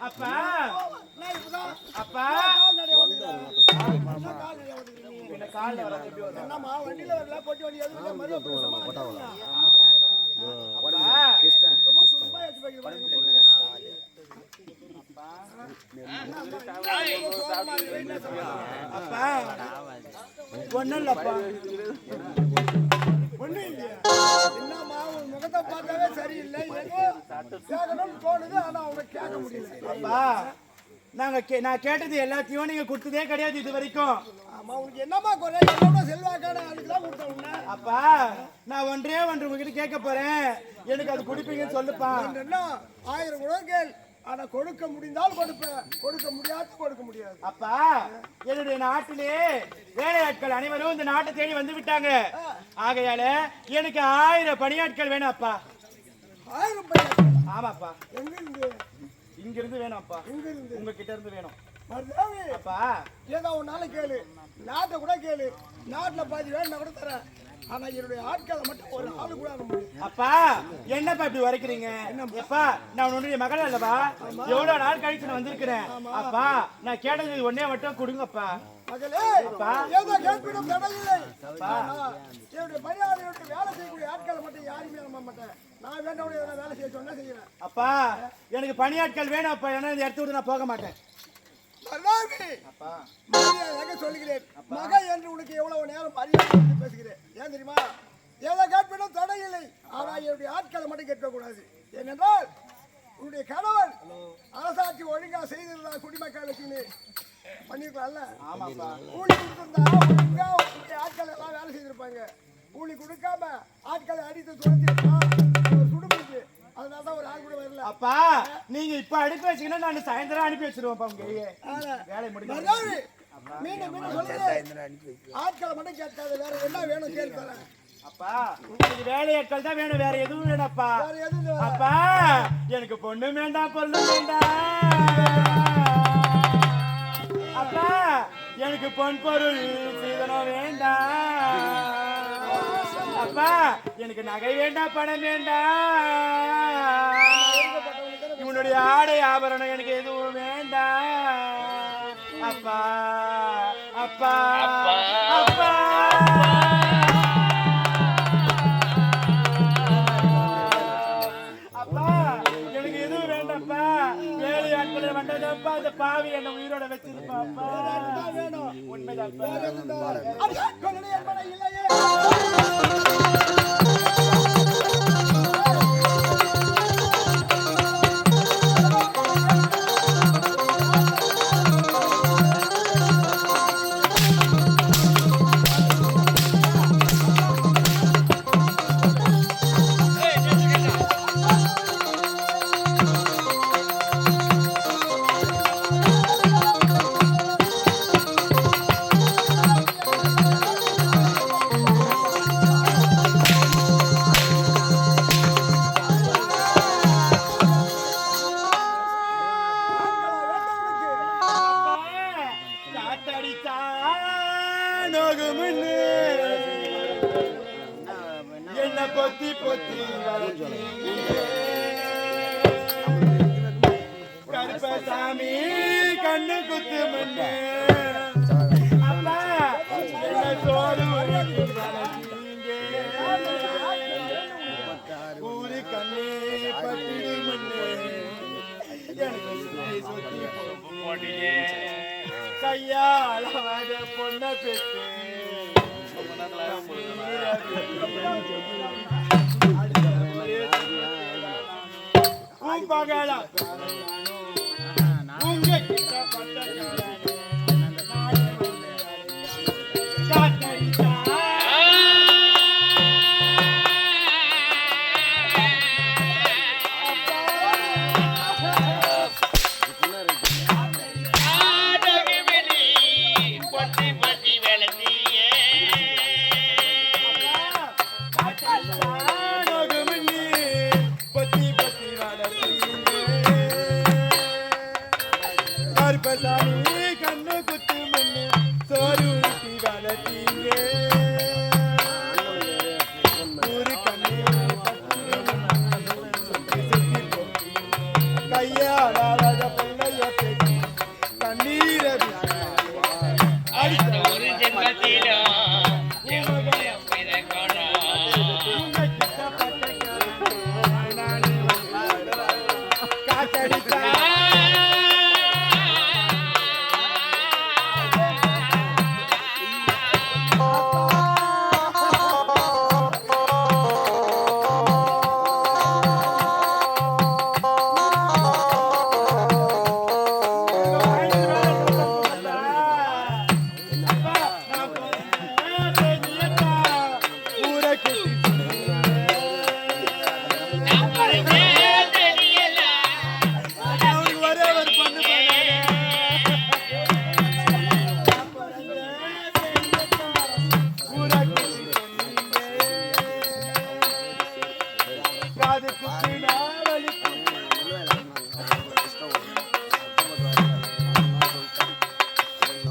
அப்பா. அப்பா. வண்டியில வரல பொட்டி வண்டி எதுவும் மறுபடியும் சொல்றது? அப்பா. ஒண்ணும் இல்லப்பா. ஒண்ணும் இல்லையா? என்னம்மா, உன் முகத்தை பார்த்தாவே சரியில்லை. ஏதோ கேட்கணும்னு தோணுது, ஆனா அவங்க கேட்க முடியல. அப்பா நாங்க கே- நான் கேட்டது எல்லாத்தையும் நீங்க கொடுத்ததே கிடையாது இது வரைக்கும் ஆமா, உனக்கு என்னம்மா குறை? என்னோட செல்வாக்கான ஆளுக்கு தான் கொடுத்தேன் உன்னை. அப்பா நான் ஒன்றே ஒன்று உங்ககிட்ட கேட்க போறேன் எனக்கு அது குடிப்பீங்கன்னு சொல்லுப்பா ஆயிரம் கூட கேள் ஆனா கொடுக்க முடிந்தால் கொடுப்பேன் கொடுக்க முடியாது கொடுக்க முடியாது. அப்பா என்னுடைய நாட்டிலே வேலையாட்கள் அனைவரும் இந்த நாட்டை தேடி வந்து விட்டாங்க. ஆகையால எனக்கு ஆயிரம் பணியாட்கள் வேணும் அப்பா. ஆயிரம் பையன் ஆமாப்பா. எங்க இருந்து இங்க இருந்து வேணும் அப்பா. இருந்து உங்க கிட்ட இருந்து வேணும். அப்பா. ஏதோ ஒரு நாள் கேளு. நாட்டை கூட கேளு. நாட்டுல பாதி வேணும் கூட தரேன். ஆனா என்னுடைய ஆட்களை மட்டும் ஒரு ஆளு கூட அனுப்ப முடியும் அப்பா என்னப்பா இப்படி வரைக்கிறீங்க அப்பா நான் உன்னுடைய மகள் அல்லவா? எவ்வளவு நாள் கழிச்சு நான் வந்திருக்கிறேன்? அப்பா நான் கேட்டது ஒன்னே மட்டும் கொடுங்கப்பா. மகளே அப்பா. ஏதோ கேட்பிடும் தடையில்லை ஆனா, என்னுடைய பணியாளர்களுக்கு வேலை செய்யக்கூடிய ஆட்களை மட்டும் யாருமே நம்ப மாட்டேன். நான் வேலை செய்ய சொன்னா செய்யறேன். அப்பா எனக்கு பணியாட்கள் வேணும் அப்பா. ஏன்னா இந்த இடத்த விட்டு நான் போக மாட்டேன். மரியாதையாக சொல்லுகிறேன்? மகன் என்று உனக்கு எவ்வளவு நேரம் மரியாதை பேசுகிறேன். ஏன் தெரியுமா? எதை கேட்பினும் தடை இல்லை ஆனால் என்னுடைய ஆட்களை மட்டும் கேட்கக்கூடாது. ஏனென்றால் உன்னுடைய கணவன் அரசாட்சி ஒழுங்கா செய்திருந்தா குடிமக்களுக்கு பண்ணிருக்கலாம்ல? கூலி கொடுத்திருந்தா ஒழுங்கா உன்னுடைய ஆட்கள் எல்லாம் வேலை செய்திருப்பாங்க. கூலி கொடுக்காம ஆட்களை அடித்து துரத்திருப்பா ஒரு ஆள் கூட வரல. அப்பா நீங்க இப்ப அனுப்பி வச்சீங்கன்னா நான் சாயந்தரம் அனுப்பி வச்சிருவேன்ப்பா உங்க வேலை முடிஞ்சு மீண்டும் மீண்டும் சொல்லுகிறேன் ஆட்களை மட்டும் கேட்காத வேற என்ன வேணும் அப்பா எனக்கு வேலையாட்கள் தான் வேணும் வேற எதுவும் வேணாப்பா. அப்பா எனக்கு பொண்ணு வேண்டாம் பொண்ணு வேண்டாம் அப்பா எனக்கு பொன் பொருள் சீதனம் வேண்டாம் அப்பா எனக்கு நகை வேண்டாம் பணம் வேண்டாம். இவனுடைய ஆடை ஆபரணம் எனக்கு எதுவும் வேண்டாம். அப்பா அப்பா அப்பா. அப்பா. எனக்கு எதுவும் வேண்டாம்ப்பா. வேலை ஆட்களை வந்ததப்பா இந்த பாவி என்ன உயிரோட வச்சிருப்பாப்பா. வேணும். உண்மைதான்ப்பா சாமி கண்ணு குத்து மண்ணு. அப்பா சோறு ஊரு கண்ணே பட்டிடு மண்ணு. எனக்கு சுத்தி கையால் பெற்று. வீரர்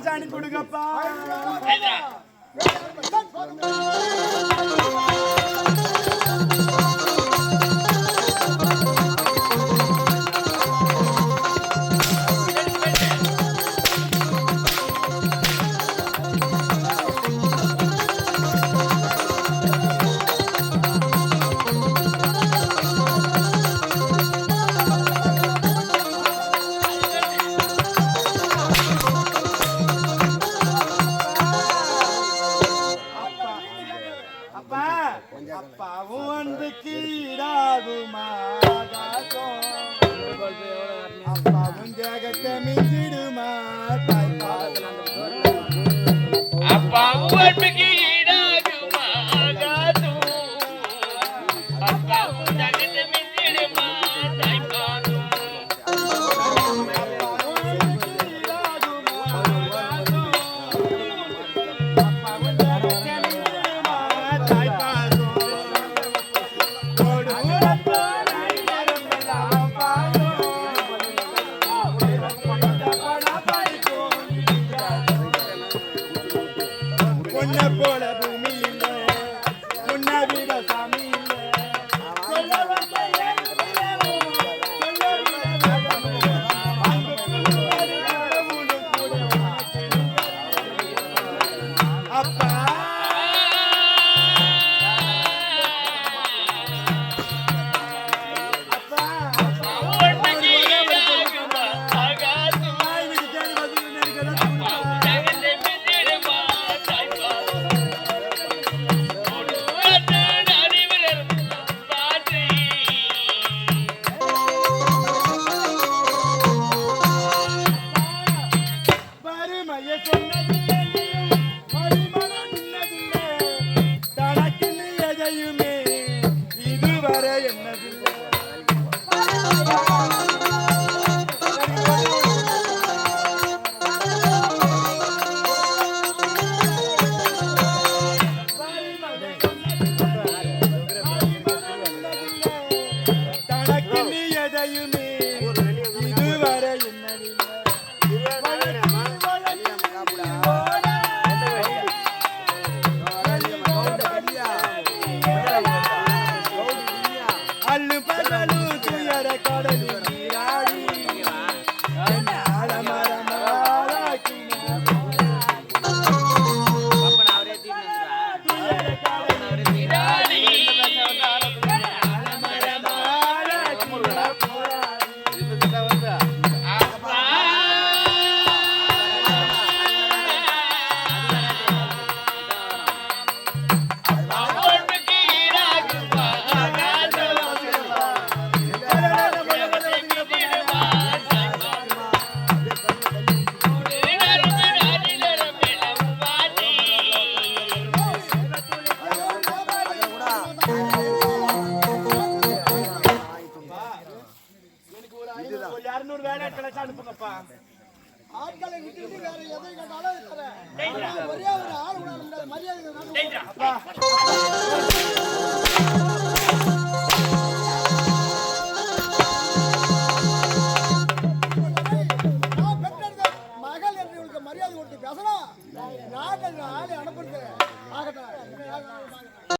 பணியாட்களாச்சும் அனுப்பி கொடுங்கப்பா. ஒரே ஒரு ஆள் மரியாதை